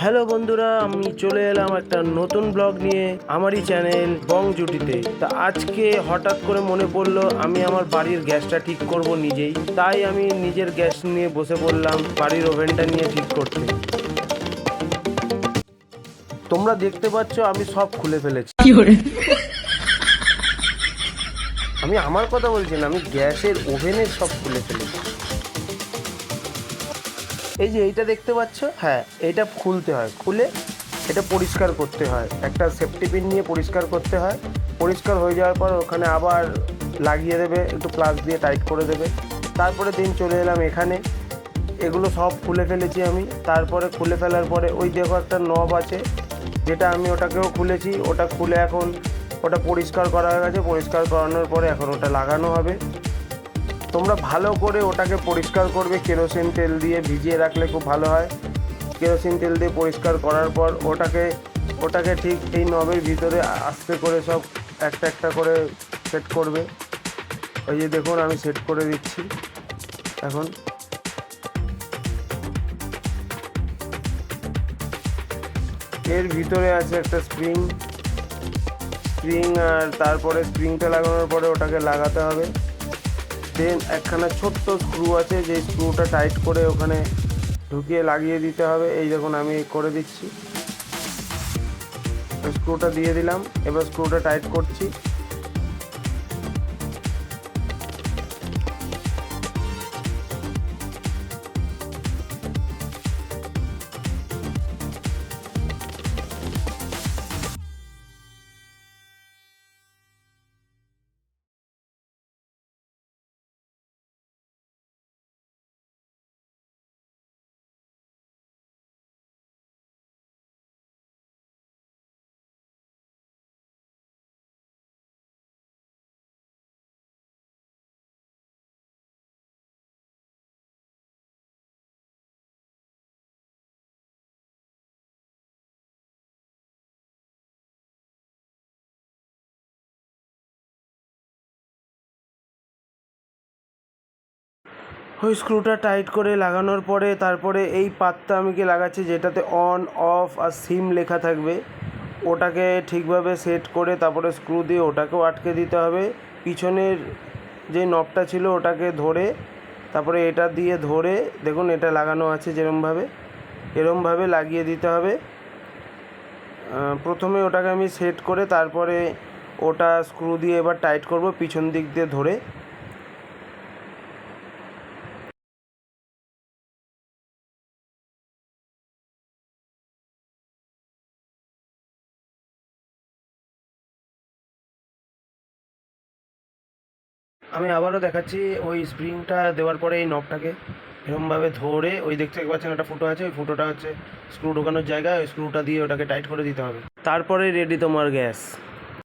Hello বন্ধুরা আমি চলে এলাম একটা নতুন ব্লগ নিয়ে আমারই চ্যানেল বং জুটিতে তা আজকে হঠাৎ করে মনে পড়ল আমি আমার বাড়ির গ্যাসটা ঠিক করব নিজেই। তাই আমি নিজের গ্যাস নিয়ে বসে পড়লাম বাড়ির ওভেনটা নিয়ে ঠিক করতে। তোমরা দেখতে পাচ্ছ আমি সব খুলে ফেলেছি। আমি আমার কথা বলছি না আমি গ্যাসের ওভেনের সব খুলে ফেলেছি। এই যে এইটা দেখতে পাচ্ছ? হ্যাঁ এটা খুলতে হয়। খুলে এটা পরিষ্কার করতে হয়। একটা সেফটি পিন নিয়ে পরিষ্কার করতে হয়। পরিষ্কার হয়ে যাওয়ার পর ওখানে আবার লাগিয়ে দেবে, একটু প্লাস দিয়ে টাইট করে দেবে। তারপরে দিন চলে এলাম এখানে। এগুলো সব খুলে ফেলেছি আমি। তারপরে খুলে ফেলার পরে ওই দেখো একটা নব আছে, যেটা আমি ওটাকেও খুলেছি। ওটা খুলে এখন ওটা পরিষ্কার করা হয়ে গেছে। পরিষ্কার করানোর পরে এখন ওটা লাগানো হবে। তোমরা ভালো করে ওটাকে পরিষ্কার করবে, কেরোসিন তেল দিয়ে ভিজিয়ে রাখলে খুব ভালো হয়। কেরোসিন তেল দিয়ে পরিষ্কার করার পর ওটাকে ওটাকে ঠিক এই নবের ভিতরে আস্তে করে সব একটা একটা করে সেট করবে। ওই যে দেখুন, আমি সেট করে দিচ্ছি। এখন এর ভিতরে আছে একটা স্প্রিং। স্প্রিং আর তারপরে স্প্রিংটা লাগানোর পরে ওটাকে লাগাতে হবে। দেন একখানা ছোট্ট স্ক্রু আছে যে স্ক্রুটা টাইট করে ওখানে ঢুকিয়ে লাগিয়ে দিতে হবে। এই দেখুন, আমি করে দিচ্ছি। স্ক্রুটা দিয়ে দিলাম। এবার স্ক্রুটা টাইট করছি। ওই স্ক্রুটা টাইট করে লাগানোর পরে তারপরে এই পাতটা আমি কি লাগাচ্ছি যেটাতে অন অফ আর সিম লেখা থাকবে, ওটাকে ঠিকভাবে সেট করে তারপরে স্ক্রু দিয়ে ওটাকেও আটকে দিতে হবে। পিছনের যে নবটা ছিল ওটাকে ধরে, তারপরে এটা দিয়ে ধরে, দেখুন এটা লাগানো আছে যেরমভাবে, এরমভাবে লাগিয়ে দিতে হবে। প্রথমে ওটাকে আমি সেট করে তারপরে ওটা স্ক্রু দিয়ে এবার টাইট করব পিছন দিক দিয়ে ধরে। আমি আবারও দেখাচ্ছি ওই স্প্রিংটা দেওয়ার পরে এই নবটাকে এরমভাবে ধরে ওই দেখতে পাচ্ছেন একটা ফুটো আছে, ওই ফুটোটা হচ্ছে স্ক্রু ঢোকানোর জায়গা, ওই স্ক্রুটা দিয়ে ওটাকে টাইট করে দিতে হবে। তারপরে রেডি তোমার গ্যাস